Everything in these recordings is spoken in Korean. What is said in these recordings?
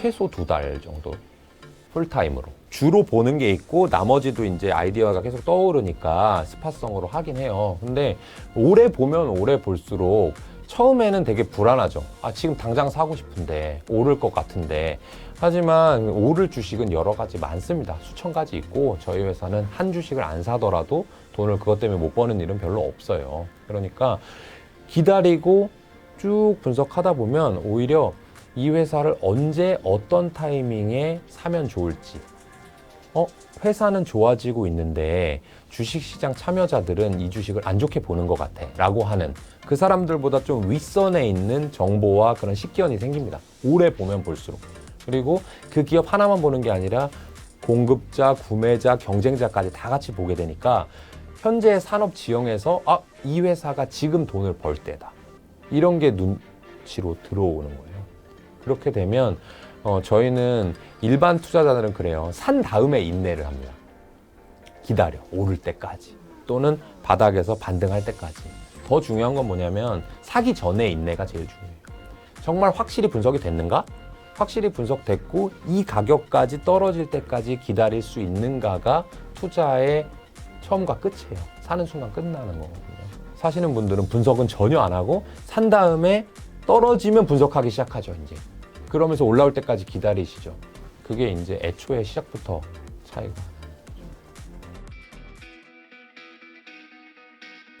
최소 두 달 정도 풀타임으로 주로 보는 게 있고 나머지도 이제 아이디어가 계속 떠오르니까 스파성으로 하긴 해요. 근데 오래 보면 오래 볼수록 처음에는 되게 불안하죠. 아, 지금 당장 사고 싶은데 오를 것 같은데 하지만 오를 주식은 여러 가지 많습니다. 수천 가지 있고 저희 회사는 한 주식을 안 사더라도 돈을 그것 때문에 못 버는 일은 별로 없어요. 그러니까 기다리고 쭉 분석하다 보면 오히려 이 회사를 언제 어떤 타이밍에 사면 좋을지 어, 회사는 좋아지고 있는데 주식시장 참여자들은 이 주식을 안 좋게 보는 것 같아 라고 하는 그 사람들보다 좀 윗선에 있는 정보와 그런 식견이 생깁니다. 오래 보면 볼수록. 그리고 그 기업 하나만 보는 게 아니라 공급자, 구매자, 경쟁자까지 다 같이 보게 되니까 현재 산업 지형에서 아, 이 회사가 지금 돈을 벌 때다. 이런 게 눈치로 들어오는 거예요. 그렇게 되면 어, 저희는 일반 투자자들은 그래요. 산 다음에 인내를 합니다. 기다려. 오를 때까지. 또는 바닥에서 반등할 때까지. 더 중요한 건 뭐냐면 사기 전에 인내가 제일 중요해요. 정말 확실히 분석이 됐는가? 확실히 분석됐고 이 가격까지 떨어질 때까지 기다릴 수 있는가가 투자의 처음과 끝이에요. 사는 순간 끝나는 거거든요. 사시는 분들은 분석은 전혀 안 하고 산 다음에 떨어지면 분석하기 시작하죠, 이제. 그러면서 올라올 때까지 기다리시죠. 그게 이제 애초에 시작부터 차이가.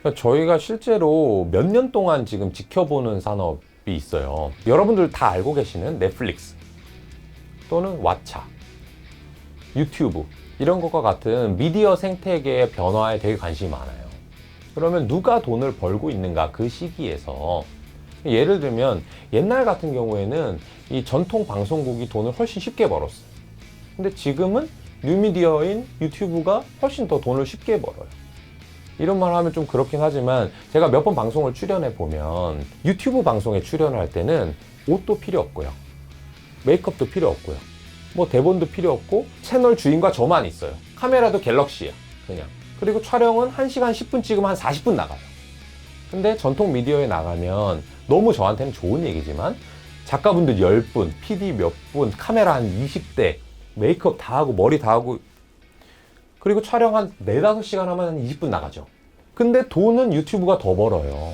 그러니까 저희가 실제로 몇 년 동안 지금 지켜보는 산업이 있어요. 여러분들 다 알고 계시는 넷플릭스 또는 왓챠, 유튜브 이런 것과 같은 미디어 생태계의 변화에 되게 관심이 많아요. 그러면 누가 돈을 벌고 있는가 그 시기에서 예를 들면 옛날 같은 경우에는 이 전통 방송국이 돈을 훨씬 쉽게 벌었어요. 근데 지금은 뉴미디어인 유튜브가 훨씬 더 돈을 쉽게 벌어요. 이런 말 하면 좀 그렇긴 하지만 제가 몇 번 방송을 출연해 보면 유튜브 방송에 출연을 할 때는 옷도 필요 없고요. 메이크업도 필요 없고요. 뭐 대본도 필요 없고 채널 주인과 저만 있어요. 카메라도 갤럭시야. 그냥. 그리고 촬영은 1시간 10분 찍으면 한 40분 나가요. 근데 전통 미디어에 나가면 너무 저한테는 좋은 얘기지만 작가분들 10분, PD 몇 분, 카메라 한 20대, 메이크업 다 하고 머리 다 하고 그리고 촬영 한 4, 5시간 하면 한 20분 나가죠. 근데 돈은 유튜브가 더 벌어요.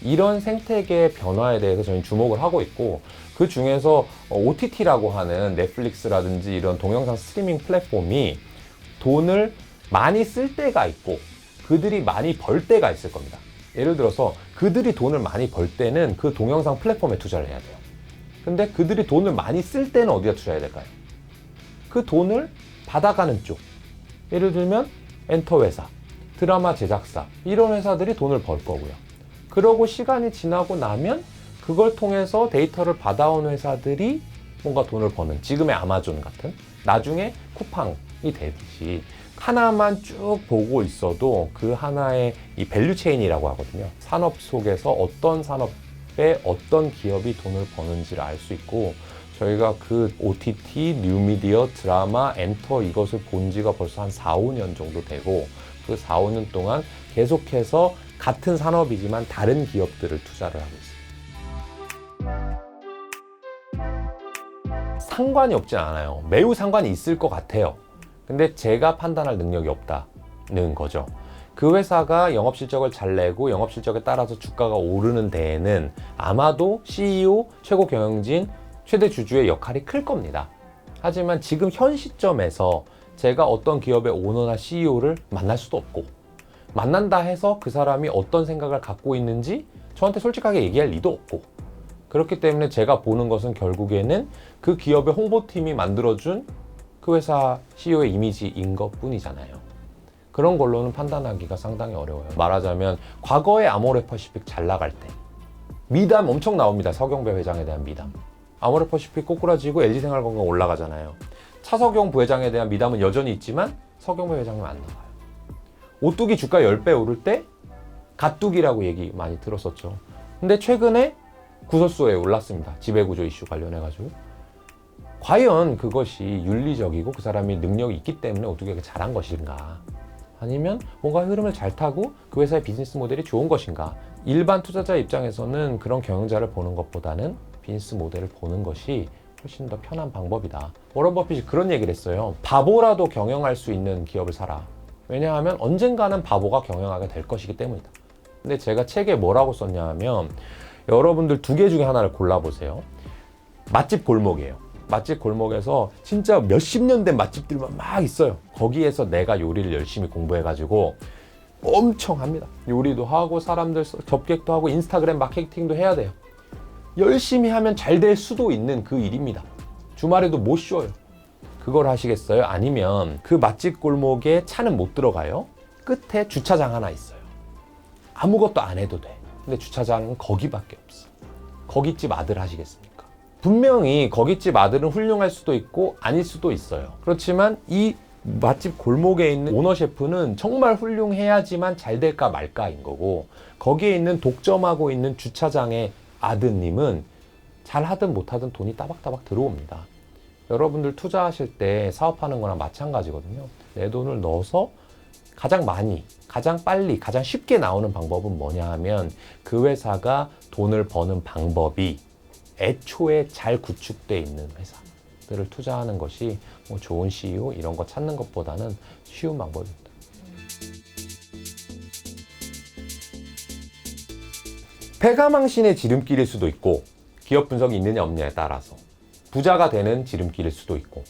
이런 생태계의 변화에 대해서 저희는 주목을 하고 있고 그 중에서 OTT라고 하는 넷플릭스라든지 이런 동영상 스트리밍 플랫폼이 돈을 많이 쓸 때가 있고 그들이 많이 벌 때가 있을 겁니다. 예를 들어서 그들이 돈을 많이 벌 때는 그 동영상 플랫폼에 투자를 해야 돼요. 근데 그들이 돈을 많이 쓸 때는 어디다 투자해야 될까요? 그 돈을 받아가는 쪽. 예를 들면 엔터 회사, 드라마 제작사 이런 회사들이 돈을 벌 거고요. 그러고 시간이 지나고 나면 그걸 통해서 데이터를 받아온 회사들이 뭔가 돈을 버는 지금의 아마존 같은 나중에 쿠팡이 되듯이 하나만 쭉 보고 있어도 그 하나의 이 밸류 체인이라고 하거든요. 산업 속에서 어떤 산업에 어떤 기업이 돈을 버는지를 알 수 있고 저희가 그 OTT, 뉴미디어, 드라마, 엔터 이것을 본 지가 벌써 한 4, 5년 정도 되고 그 4, 5년 동안 계속해서 같은 산업이지만 다른 기업들을 투자를 하고 있습니다. 상관이 없진 않아요. 매우 상관이 있을 것 같아요. 근데 제가 판단할 능력이 없다는 거죠. 그 회사가 영업 실적을 잘 내고 영업 실적에 따라서 주가가 오르는 데에는 아마도 CEO, 최고 경영진, 최대 주주의 역할이 클 겁니다. 하지만 지금 현 시점에서 제가 어떤 기업의 오너나 CEO를 만날 수도 없고 만난다 해서 그 사람이 어떤 생각을 갖고 있는지 저한테 솔직하게 얘기할 리도 없고 그렇기 때문에 제가 보는 것은 결국에는 그 기업의 홍보팀이 만들어준 그 회사 CEO의 이미지인 것 뿐이잖아요. 그런 걸로는 판단하기가 상당히 어려워요. 말하자면 과거에 아모레퍼시픽 잘 나갈 때 미담 엄청 나옵니다. 서경배 회장에 대한 미담. 아모레퍼시픽 꼬꾸라지고 LG생활건강 올라가잖아요. 차석용 부회장에 대한 미담은 여전히 있지만 서경배 회장님 안 나와요. 오뚜기 주가 10배 오를 때 갓뚜기라고 얘기 많이 들었었죠. 근데 최근에 구설수에 올랐습니다. 지배구조 이슈 관련해가지고. 과연 그것이 윤리적이고 그 사람이 능력이 있기 때문에 오뚜기가 잘한 것인가? 아니면 뭔가 흐름을 잘 타고 그 회사의 비즈니스 모델이 좋은 것인가? 일반 투자자 입장에서는 그런 경영자를 보는 것보다는 비즈니스 모델을 보는 것이 훨씬 더 편한 방법이다. 워런 버핏이 그런 얘기를 했어요. 바보라도 경영할 수 있는 기업을 사라. 왜냐하면 언젠가는 바보가 경영하게 될 것이기 때문이다. 근데 제가 책에 뭐라고 썼냐 하면 여러분들 두 개 중에 하나를 골라보세요. 맛집 골목이에요. 맛집 골목에서 진짜 몇십 년 된 맛집들만 막 있어요. 거기에서 내가 요리를 열심히 공부해가지고 엄청 합니다. 요리도 하고 사람들 접객도 하고 인스타그램 마케팅도 해야 돼요. 열심히 하면 잘 될 수도 있는 그 일입니다. 주말에도 못 쉬어요. 그걸 하시겠어요? 아니면 그 맛집 골목에 차는 못 들어가요? 끝에 주차장 하나 있어요. 아무것도 안 해도 돼. 근데 주차장은 거기밖에 없어. 거기 집 아들 하시겠습니까? 분명히 거기집 아들은 훌륭할 수도 있고 아닐 수도 있어요. 그렇지만 이 맛집 골목에 있는 오너 셰프는 정말 훌륭해야지만 잘 될까 말까인 거고 거기에 있는 독점하고 있는 주차장의 아드님은 잘 하든 못하든 돈이 따박따박 들어옵니다. 여러분들 투자하실 때 사업하는 거랑 마찬가지거든요. 내 돈을 넣어서 가장 많이, 가장 빨리, 가장 쉽게 나오는 방법은 뭐냐 하면 그 회사가 돈을 버는 방법이 애초에 잘 구축되어 있는 회사들을 투자하는 것이 뭐 좋은 CEO 이런 거 찾는 것보다는 쉬운 방법입니다. 폐가망신의 지름길일 수도 있고 기업 분석이 있느냐 없느냐에 따라서 부자가 되는 지름길일 수도 있고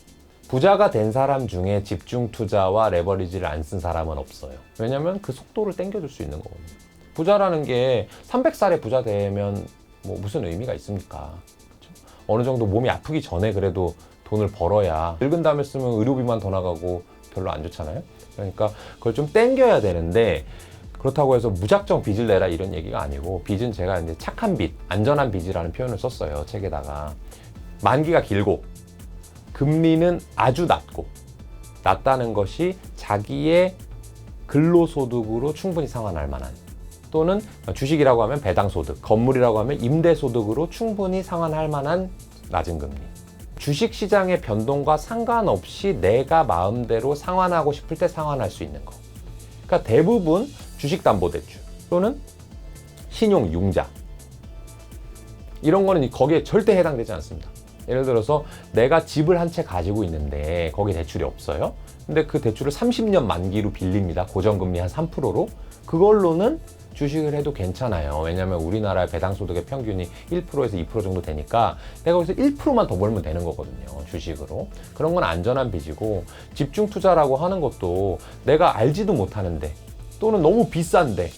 부자가 된 사람 중에 집중 투자와 레버리지를 안 쓴 사람은 없어요. 왜냐면 그 속도를 땡겨줄 수 있는 거거든요. 부자라는 게 300살에 부자 되면 뭐 무슨 의미가 있습니까? 그쵸? 어느 정도 몸이 아프기 전에 그래도 돈을 벌어야 늙은 다음에 쓰면 의료비만 더 나가고 별로 안 좋잖아요. 그러니까 그걸 좀 땡겨야 되는데 그렇다고 해서 무작정 빚을 내라 이런 얘기가 아니고 빚은 제가 이제 착한 빚, 안전한 빚이라는 표현을 썼어요. 책에다가. 만기가 길고 금리는 아주 낮고 낮다는 것이 자기의 근로소득으로 충분히 상환할 만한 또는 주식이라고 하면 배당소득, 건물이라고 하면 임대소득으로 충분히 상환할 만한 낮은 금리. 주식 시장의 변동과 상관없이 내가 마음대로 상환하고 싶을 때 상환할 수 있는 거. 그러니까 대부분 주식담보대출 또는 신용융자 이런 거는 거기에 절대 해당되지 않습니다. 예를 들어서 내가 집을 한 채 가지고 있는데 거기 대출이 없어요. 근데 그 대출을 30년 만기로 빌립니다. 고정금리 한 3%로. 그걸로는 주식을 해도 괜찮아요. 왜냐하면 우리나라의 배당소득의 평균이 1%에서 2% 정도 되니까 내가 거기서 1%만 더 벌면 되는 거거든요. 주식으로. 그런 건 안전한 빚이고 집중 투자라고 하는 것도 내가 알지도 못하는데 또는 너무 비싼데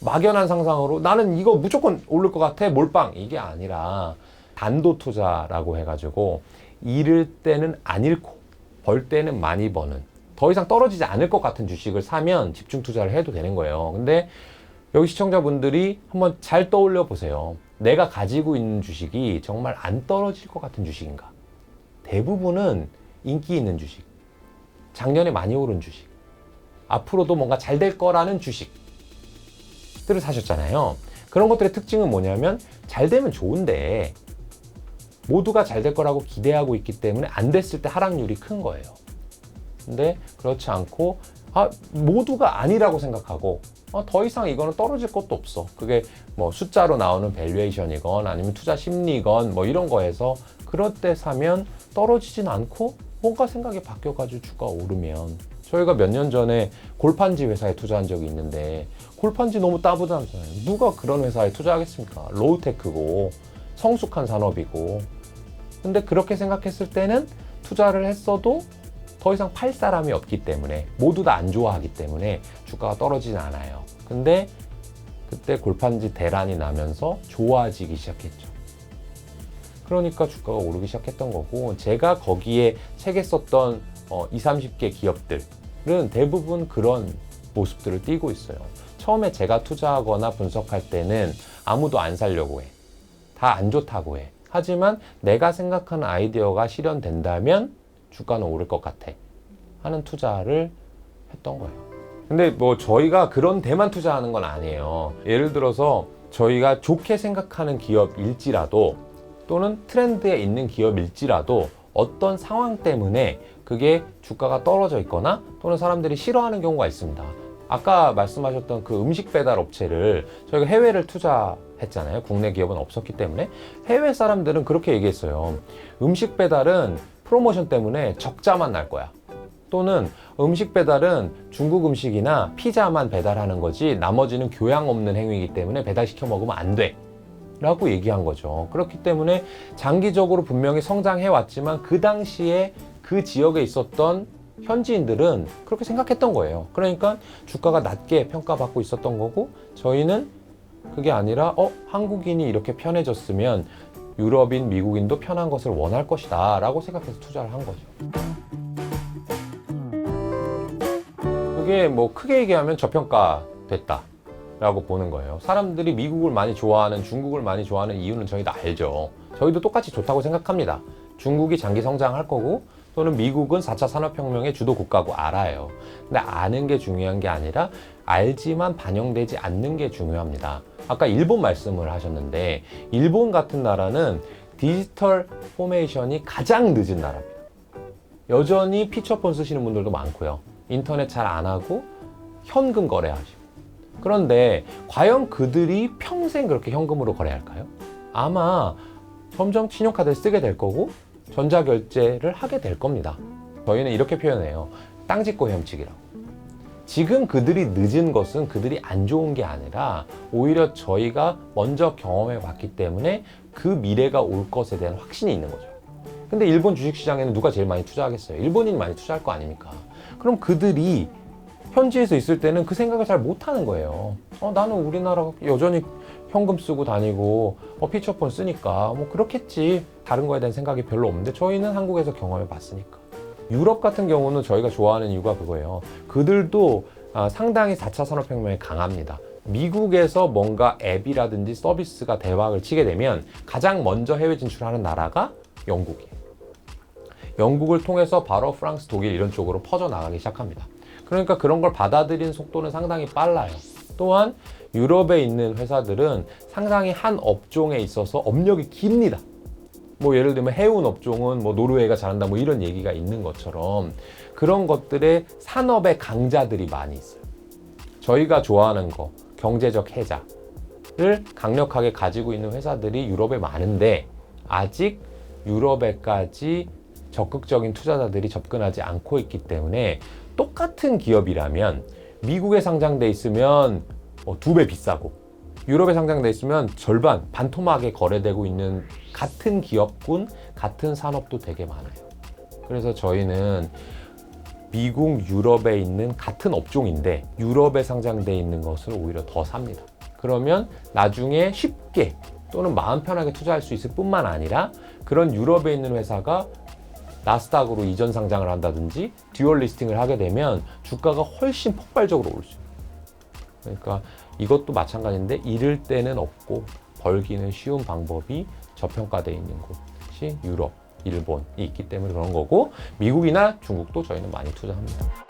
막연한 상상으로 나는 이거 무조건 오를 것 같아 몰빵 이게 아니라 단도 투자라고 해가지고 잃을 때는 안 잃고 벌 때는 많이 버는 더 이상 떨어지지 않을 것 같은 주식을 사면 집중 투자를 해도 되는 거예요. 근데 여기 시청자분들이 한번 잘 떠올려 보세요. 내가 가지고 있는 주식이 정말 안 떨어질 것 같은 주식인가? 대부분은 인기 있는 주식, 작년에 많이 오른 주식, 앞으로도 뭔가 잘 될 거라는 주식들을 사셨잖아요. 그런 것들의 특징은 뭐냐면 잘 되면 좋은데 모두가 잘 될 거라고 기대하고 있기 때문에 안 됐을 때 하락률이 큰 거예요. 근데 그렇지 않고 아, 모두가 아니라고 생각하고 아, 더 이상 이거는 떨어질 것도 없어. 그게 뭐 숫자로 나오는 밸류에이션이건 아니면 투자 심리건 뭐 이런 거에서 그럴 때 사면 떨어지진 않고 뭔가 생각이 바뀌어가지고 주가 오르면 저희가 몇 년 전에 골판지 회사에 투자한 적이 있는데 골판지 너무 따부잖아요. 누가 그런 회사에 투자하겠습니까? 로우테크고 성숙한 산업이고 근데 그렇게 생각했을 때는 투자를 했어도 더 이상 팔 사람이 없기 때문에 모두 다 안 좋아하기 때문에 주가가 떨어지진 않아요. 근데 그때 골판지 대란이 나면서 좋아지기 시작했죠. 그러니까 주가가 오르기 시작했던 거고 제가 거기에 책에 썼던 어, 20, 30개 기업들은 대부분 그런 모습들을 띠고 있어요. 처음에 제가 투자하거나 분석할 때는 아무도 안 살려고 해. 다 안 좋다고 해. 하지만 내가 생각하는 아이디어가 실현된다면 주가는 오를 것 같아. 하는 투자를 했던 거예요. 근데 뭐 저희가 그런 데만 투자하는 건 아니에요. 예를 들어서 저희가 좋게 생각하는 기업일지라도 또는 트렌드에 있는 기업일지라도 어떤 상황 때문에 그게 주가가 떨어져 있거나 또는 사람들이 싫어하는 경우가 있습니다. 아까 말씀하셨던 그 음식 배달 업체를 저희가 해외를 했잖아요. 국내 기업은 없었기 때문에 해외 사람들은 그렇게 얘기했어요. 음식 배달은 프로모션 때문에 적자만 날 거야. 또는 음식 배달은 중국 음식이나 피자만 배달하는 거지 나머지는 교양 없는 행위이기 때문에 배달시켜 먹으면 안 돼. 라고 얘기한 거죠. 그렇기 때문에 장기적으로 분명히 성장해 왔지만 그 당시에 그 지역에 있었던 현지인들은 그렇게 생각했던 거예요. 그러니까 주가가 낮게 평가받고 있었던 거고 저희는 그게 아니라 어 한국인이 이렇게 편해졌으면 유럽인, 미국인도 편한 것을 원할 것이다 라고 생각해서 투자를 한 거죠. 그게 뭐 크게 얘기하면 저평가 됐다. 라고 보는 거예요. 사람들이 미국을 많이 좋아하는 중국을 많이 좋아하는 이유는 저희도 알죠. 저희도 똑같이 좋다고 생각합니다. 중국이 장기 성장할 거고 또는 미국은 4차 산업혁명의 주도 국가고 알아요. 근데 아는 게 중요한 게 아니라 알지만 반영되지 않는 게 중요합니다. 아까 일본 말씀을 하셨는데 일본 같은 나라는 디지털 포메이션이 가장 늦은 나라입니다. 여전히 피처폰 쓰시는 분들도 많고요. 인터넷 잘 안 하고 현금 거래하시고. 그런데 과연 그들이 평생 그렇게 현금으로 거래할까요? 아마 점점 신용카드를 쓰게 될 거고 전자결제를 하게 될 겁니다. 저희는 이렇게 표현해요. 땅 짓고 헤엄치기라고. 지금 그들이 늦은 것은 그들이 안 좋은 게 아니라 오히려 저희가 먼저 경험해 봤기 때문에 그 미래가 올 것에 대한 확신이 있는 거죠. 근데 일본 주식시장에는 누가 제일 많이 투자하겠어요? 일본인이 많이 투자할 거 아닙니까? 그럼 그들이 현지에서 있을 때는 그 생각을 잘 못하는 거예요. 어, 나는 우리나라 여전히 현금 쓰고 다니고 어, 피처폰 쓰니까 뭐 그렇겠지. 다른 거에 대한 생각이 별로 없는데 저희는 한국에서 경험해 봤으니까. 유럽 같은 경우는 저희가 좋아하는 이유가 그거예요. 그들도 아, 상당히 4차 산업혁명에 강합니다. 미국에서 뭔가 앱이라든지 서비스가 대박을 치게 되면 가장 먼저 해외 진출하는 나라가 영국이에요. 영국을 통해서 바로 프랑스, 독일 이런 쪽으로 퍼져나가기 시작합니다. 그러니까 그런 걸 받아들이는 속도는 상당히 빨라요. 또한 유럽에 있는 회사들은 상당히 한 업종에 있어서 업력이 깁니다. 뭐 예를 들면 해운 업종은 뭐 노르웨이가 잘한다 뭐 이런 얘기가 있는 것처럼 그런 것들의 산업의 강자들이 많이 있어요. 저희가 좋아하는 거 경제적 해자를 강력하게 가지고 있는 회사들이 유럽에 많은데 아직 유럽에까지 적극적인 투자자들이 접근하지 않고 있기 때문에 똑같은 기업이라면 미국에 상장돼 있으면 어, 두배 비싸고 유럽에 상장돼 있으면 절반 반토막에 거래되고 있는 같은 기업군 같은 산업도 되게 많아요. 그래서 저희는 미국, 유럽에 있는 같은 업종인데 유럽에 상장돼 있는 것을 오히려 더 삽니다. 그러면 나중에 쉽게 또는 마음 편하게 투자할 수 있을 뿐만 아니라 그런 유럽에 있는 회사가 나스닥으로 이전 상장을 한다든지 듀얼 리스팅을 하게 되면 주가가 훨씬 폭발적으로 올 수 있어요. 그러니까 이것도 마찬가지인데 잃을 때는 없고 벌기는 쉬운 방법이 저평가되어 있는 곳이 유럽, 일본이 있기 때문에 그런 거고 미국이나 중국도 저희는 많이 투자합니다.